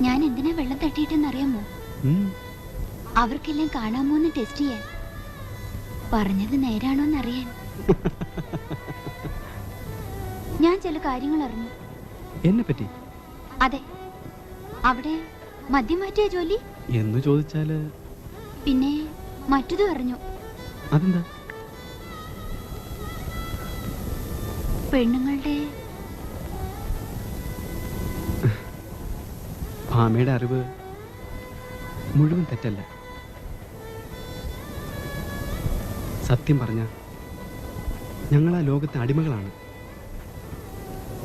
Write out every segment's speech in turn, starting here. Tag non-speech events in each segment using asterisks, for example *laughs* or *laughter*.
ഞാൻ എന്തിനാ വെള്ളം തട്ടിയിട്ടെന്ന് അറിയാമോ അവർക്കെല്ലാം കാണാമോ കാണാമോന്ന് ടെസ്റ്റ് ചെയ്യാൻ. പറഞ്ഞത് നേരാണോന്ന് അറിയാൻ *laughs* ഞാൻ ചില കാര്യങ്ങൾ അറിഞ്ഞു. എന്നെ പറ്റി അതെ. അവിടെ മദ്യം മാറ്റിയ ജോലി? എന്ന് ചോദിച്ചാൽ? പിന്നെ മറ്റതും അറിഞ്ഞു. അതെന്താ? പെണ്ണുങ്ങളുടെ ഭാമയുടെ അറിവ് മുഴുവൻ തെറ്റല്ല. സത്യം പറഞ്ഞ ഞങ്ങൾ ആ ലോകത്തെ അടിമകളാണ്.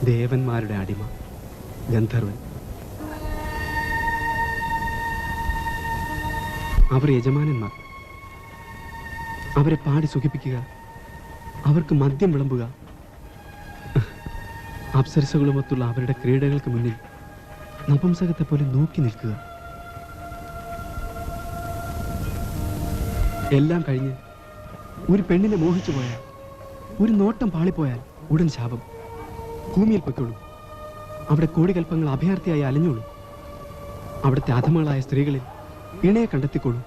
ദേവന്മാരുടെ അടിമ ഗന്ധർവൻ. അവർ യജമാനന്മാർ. അവരെ പാടി സുഖിപ്പിക്കുക അവർക്ക് മദ്യം വിളമ്പുക. അപ്സരസകളുമൊത്തുള്ള അവരുടെ ക്രീഡകൾക്ക് മുന്നിൽ നപുംസകത്തെ പോലെ നോക്കി നിൽക്കുക. എല്ലാം കഴിഞ്ഞ് ഒരു പെണ്ണിനെ മോഹിച്ചു പോയാൽ ഒരു നോട്ടം പാളിപ്പോയാൽ ഉടൻ ശാപം. ഭൂമിയിൽ പൊയ്ക്കോളൂ. അവിടെ കോടികൽപ്പങ്ങൾ അഭയാർത്ഥിയായി അലഞ്ഞോളൂ. അവിടുത്തെ അധമകളായ സ്ത്രീകളിൽ ഇണയെ കണ്ടെത്തിക്കോളൂ.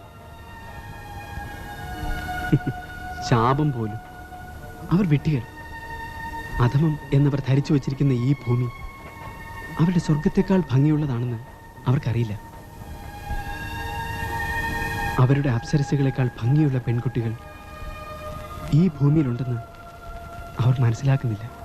ശാപം പോലും. അവർ വിട്ടികൾ അധമം എന്നവർ ധരിച്ചു വച്ചിരിക്കുന്ന ഈ ഭൂമി അവരുടെ സ്വർഗത്തെക്കാൾ ഭംഗിയുള്ളതാണെന്ന് അവർക്കറിയില്ല. അവരുടെ അപ്സരസുകളെക്കാൾ ഭംഗിയുള്ള പെൺകുട്ടികൾ ഈ ഭൂമിയിലുണ്ടെന്ന് അവർ മനസ്സിലാക്കുന്നില്ല.